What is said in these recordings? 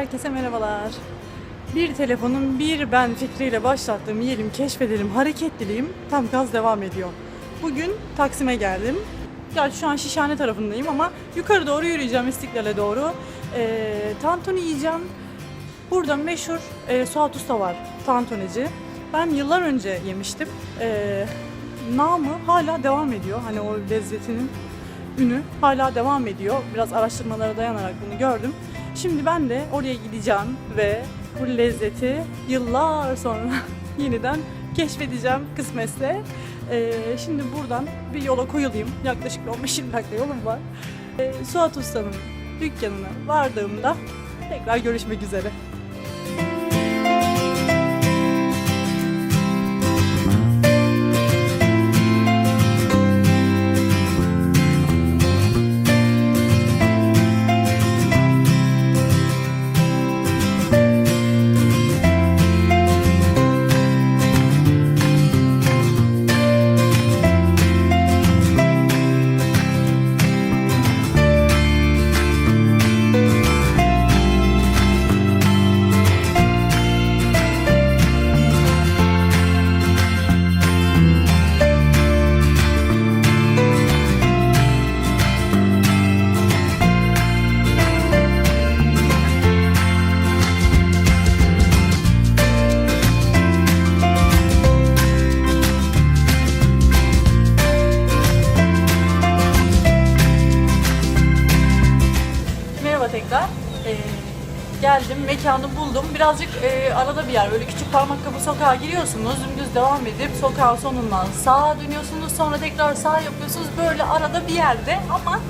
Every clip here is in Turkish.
Herkese merhabalar. Bir telefonun bir ben fikriyle başlattığım yiyelim, keşfedelim, hareketliliğim tam gaz devam ediyor. Bugün Taksim'e geldim. Gerçi şu an Şişhane tarafındayım ama yukarı doğru yürüyeceğim İstiklal'e doğru. Ee, tantuni yiyeceğim. Burada meşhur e, Suat Usta var, tantunici. Ben yıllar önce yemiştim. Ee, namı hala devam ediyor. Hani o lezzetinin ünü hala devam ediyor. Biraz araştırmalara dayanarak bunu gördüm. Şimdi ben de oraya gideceğim ve bu lezzeti yıllar sonra yeniden keşfedeceğim kısmetse. Ee, şimdi buradan bir yola koyulayım. Yaklaşık 15-20 dakika yolum var. Ee, Suat Usta'nın dükkanına vardığımda tekrar görüşmek üzere. Geldim, mekanı buldum. Birazcık e, arada bir yer, böyle küçük parmak kapı sokağa giriyorsunuz. Dümdüz devam edip sokağın sonundan sağa dönüyorsunuz. Sonra tekrar sağ yapıyorsunuz. Böyle arada bir yerde ama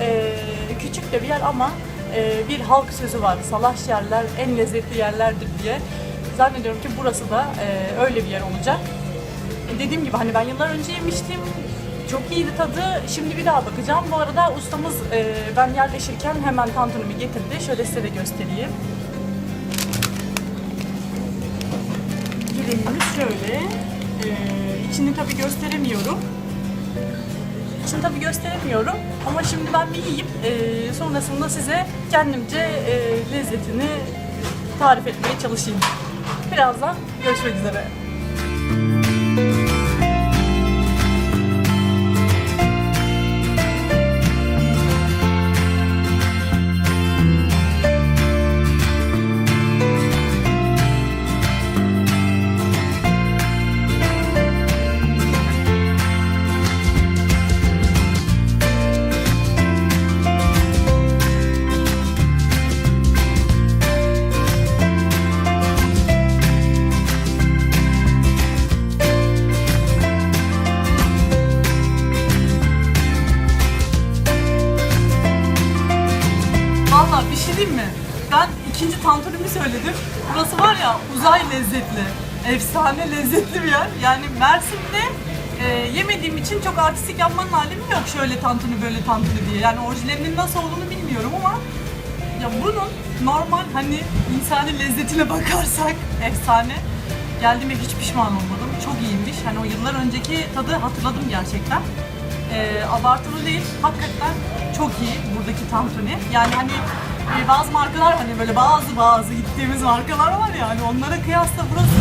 e, küçük de bir yer ama e, bir halk sözü var. Salaş yerler en lezzetli yerlerdir diye. Zannediyorum ki burası da e, öyle bir yer olacak. Dediğim gibi hani ben yıllar önce yemiştim. Çok iyiydi tadı. Şimdi bir daha bakacağım. Bu arada ustamız e, ben yerleşirken hemen tantunimi getirdi. Şöyle size de göstereyim. Dilimimiz şöyle. E, içini tabii gösteremiyorum. İçini tabii gösteremiyorum. Ama şimdi ben bir yiyip e, sonrasında size kendimce e, lezzetini tarif etmeye çalışayım. Birazdan görüşmek üzere. İkinci tantunimi söyledim. Burası var ya uzay lezzetli. Efsane lezzetli bir yer. Yani Mersin'de e, yemediğim için çok artistik yapmanın alemi yok şöyle tantuni böyle tantuni diye. Yani orijinalinin nasıl olduğunu bilmiyorum ama ya bunun normal hani insani lezzetine bakarsak efsane. Geldiğime hiç pişman olmadım. Çok iyiymiş. Hani o yıllar önceki tadı hatırladım gerçekten. Ee, abartılı değil. Hakikaten çok iyi buradaki tantuni. Yani hani e, bazı markalar hani böyle bazı bazı gittiğimiz markalar var ya hani onlara kıyasla burası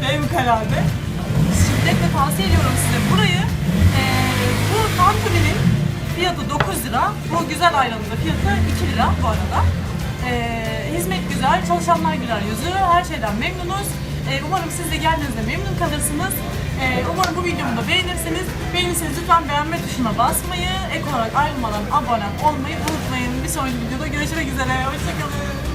fevkalade. Şiddetle tavsiye ediyorum size burayı. Ee, bu tantuninin fiyatı 9 lira. Bu güzel ayranın fiyatı 2 lira bu arada. Ee, hizmet güzel, çalışanlar güler yüzü, her şeyden memnunuz. Ee, umarım siz de geldiğinizde memnun kalırsınız. Ee, umarım bu videomu da beğenirsiniz. Beğenirseniz lütfen beğenme tuşuna basmayı, ek olarak ayrılmadan abone olmayı unutmayın. Bir sonraki videoda görüşmek üzere. Hoşçakalın.